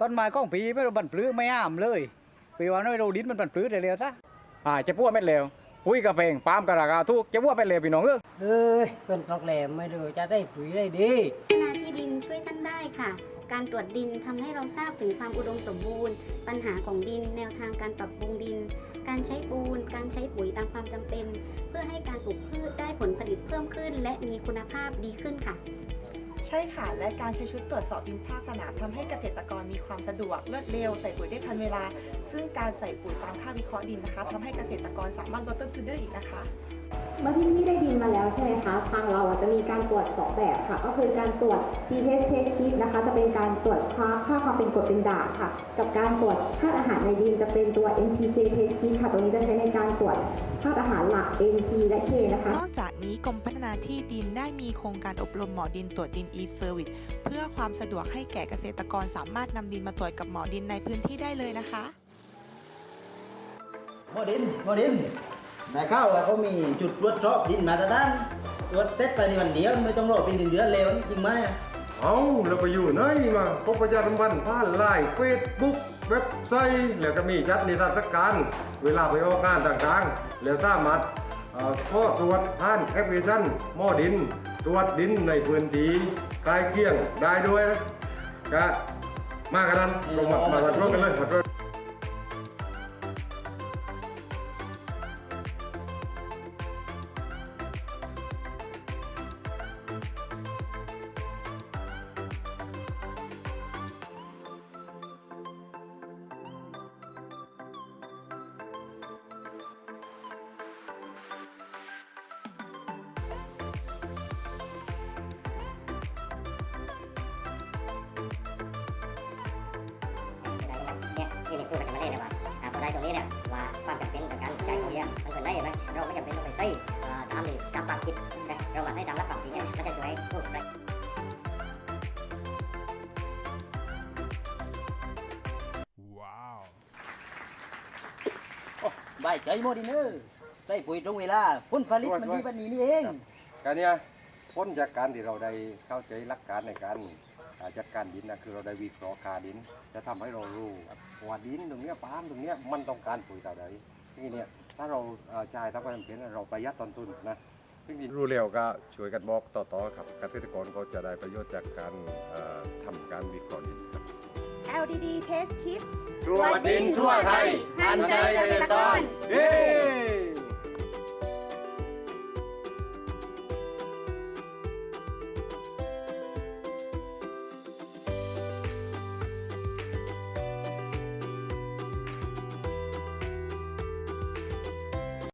ต้นไม้ของปีไม่รู้บันปลื้อไม่อ้ามเลยปีว่าน้อยเราดินมันบันปลื้อเร็วๆซะอ่าจะพูดไม่เร็วปุ๋ยกระเพงปาล์มกระราคาทุกจะพูดไม่เร็วพี่น้องเอ้ยเอ้ยเป็นตอกแหลมไม่ดูจะได้ปุ๋ยได้ดีพัฒนาที่ดินช่วยท่านได้ค่ะ การตรวจดินทำให้เราทราบถึงความอุดมสมบูรณ์ ปัญหาของดินแนวทางการปรับปรุงดิน การใช้ปูน การใช้ปุ๋ยตามความจำเป็น เพื่อให้การปลูกพืชได้ผลผลิตเพิ่มขึ้น และมีคุณภาพดีขึ้นค่ะ ใช่ค่ะ และการใช้ชุดตรวจสอบดินภาคสนามทำให้เกษตรกรมีความสะดวกรวดเร็วใส่ปุ๋ยได้ทันเวลา ซึ่งการใส่ปุ๋ยตามค่าวิเคราะห์ดินนะคะทำให้เกษตรกรสามารถลดต้นทุนได้อีกนะคะเมื่อที่นี่ได้ดินมาแล้วใช่ไหมคะทางเราจะมีการตรวจสองแบบค่ะ ก็คือการตรวจ pH test kit นะคะ จะเป็นการตรวจค่าค่าความเป็นกรดเป็นด่างค่ะ กับการตรวจธาอาหาร ในดินจะเป็นตัว NPK test kit ค่ะ ตัวนี้จะใช้ในการตรวจธาตุอาหารหลัก NP และ K นะคะ นอกจากนี้กรมพัฒนาที่ดินได้มีโครงการอบรมหมอดินตรวจดิน e-service เพื่อความสะดวกให้แก่เกษตรกรสามารถนำดินมาตรวจกับหมอดินในพื้นที่ได้เลยนะคะ หมอดินหมอดินนายข้าวว่าเขามีจุดตรวจสอบดินมาตรฐานตรวจเสร็จไปในวันเดียวไม่ต้องรอเป็นเดือนๆแล้วจริงไหมอะ เอาแล้วไปอยู่ไหนมาพบประชาสัมพันธ์ผ่านไลน์เฟซบุ๊กเว็บไซต์แล้วก็มีจัดนิทรรศการ เวลาไปออกงานต่างๆ แล้วสามารถข้อตรวจผ่านแอปพลิเคชันหม้อดิน ตรวจดินในพื้นที่ใกล้เคียงได้ด้วยก็มากันนั้นลงมามามาตรวจกันเลยมาตรวจ ตรงนี้เนี่ยว่าความจำเป็นต่อการใช้ของเรียนมันเป็นได้ไหมเราไม่จำเป็นต้องไปใช้อ่าตามที่ตามความคิดนะเรามาใช้ตามหลักความคิดเนี่ยมันจะช่วยพูดได้โอ้ใบายใจหมอดินเออใส่ปุ๋ยตรงเวลาผลผลิตมันดีแบบนี้นี่เองการเนี้ยพ้นจากการที่เราได้เข้าใจหลักการในการอ่า จัดการดินนะคือเราได้วิเคราะห์คาดิน จะทำให้เรารู้ว่าดินตรงเนี้ยปาล์มตรงเนี้ยมันต้องการปุ๋ยต่าใดนี่เนี่ยถ้าเราเอ่อใช้ทำความจำเป็นเราประหยัดต้นทุนนะซึ่งรู้เร็วก็ช่วยกันบอกต่อๆครับเกษตรกรก็จะได้ประโยชน์จากการเอ่อทำการวิเคราะห์ดินครับ LDD Test Kit ตรวจดินทั่วไทยทันใจเกษตรกรเย้